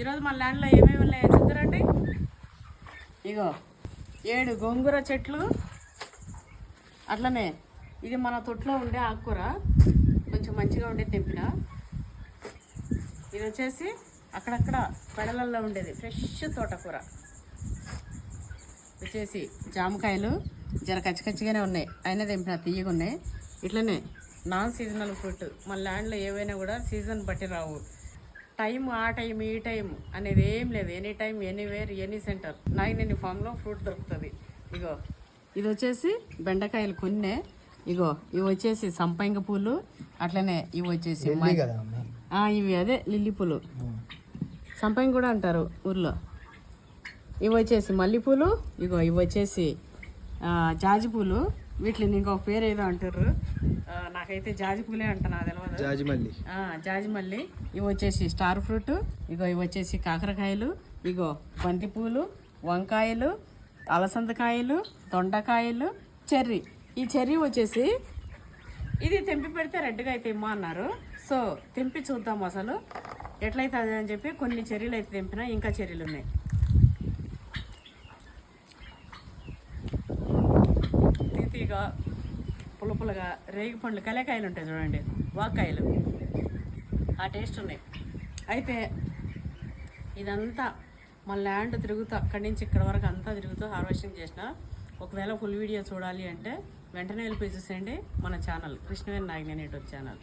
ఈరోజు మన ల్యాండ్లో ఏమేమి ఉన్నాయో చూద్దరండి. ఇగో ఏడు గోంగూర చెట్లు. అట్లనే ఇది మన తొట్లో ఉండే ఆకుకూర. కొంచెం మంచిగా ఉండే తెంపిన. ఇది వచ్చేసి అక్కడక్కడ పెడలల్లో ఉండేది. ఫ్రెష్ తోటకూర. వచ్చేసి జామకాయలు. జర కచ్చికచ్చిగానే ఉన్నాయి. అయినా తెంపిన తీయగా ఉన్నాయి. ఇట్లనే నాన్ సీజనల్ ఫ్రూట్. మన ల్యాండ్లో ఏవైనా కూడా సీజన్ బట్టి రావు. టైం ఆ టైం ఈ టైం అనేది ఏం లేదు. Any time anywhere any centre. Nagineni ఫామ్లో ఫ్రూట్ దొరుకుతుంది. ఇగో ఇది వచ్చేసి బెండకాయలు కొన్నే. ఇగో ఇవి వచ్చేసి సంపంగ పూలు అట్లనే ఇవి వచ్చేసి ఇవి అదే లిల్లీ పూలు. సంపంగి కూడా అంటారు ఊర్లో. ఇవి వచ్చేసి మల్లెపూలు ఇగో ఇవి వచ్చేసి ఆ, జాజి పూలు. వీటిని ఇంకొక పేరు ఏదో అంటారు. నాకైతే జాజి పూలే అంట నాకు తెలియదు జాజిమల్లి ఆ, జాజి మల్లి. ఇవి వచ్చేసి స్టార్ ఫ్రూట్ ఇగో ఇవి వచ్చేసి కాకరకాయలు ఇగో బంతి పూలు వంకాయలు అలసందకాయలు దొండకాయలు చెర్రీ. ఈ చెర్రీ వచ్చేసి ఇది తెంపి పెడితే రెడ్గా అయితే ఇమ్మా అన్నారు. సో తెంపి చూద్దాం అసలు. ఎట్లయితే అది అని చెప్పి కొన్ని చెర్రీలు అయితే తెంపినా ఇంకా చెర్రీలు ఉన్నాయి. పుల్ల పుల్లగా రేగి పండ్లు కలేకాయలు ఉంటాయి చూడండి వాకాయలు. ఆ టేస్ట్ ఉన్నాయి. అయితే ఇదంతా మన ల్యాండ్ తిరుగుతూ అక్కడి నుంచి ఇక్కడ వరకు అంతా తిరుగుతూ హార్వెస్టింగ్ చేసిన. ఒకవేళ ఫుల్ వీడియో చూడాలి అంటే వెంటనే వెళ్ళిపోయి చూసేయండి మన ఛానల్ కృష్ణవేణి నాగినేటి ఛానల్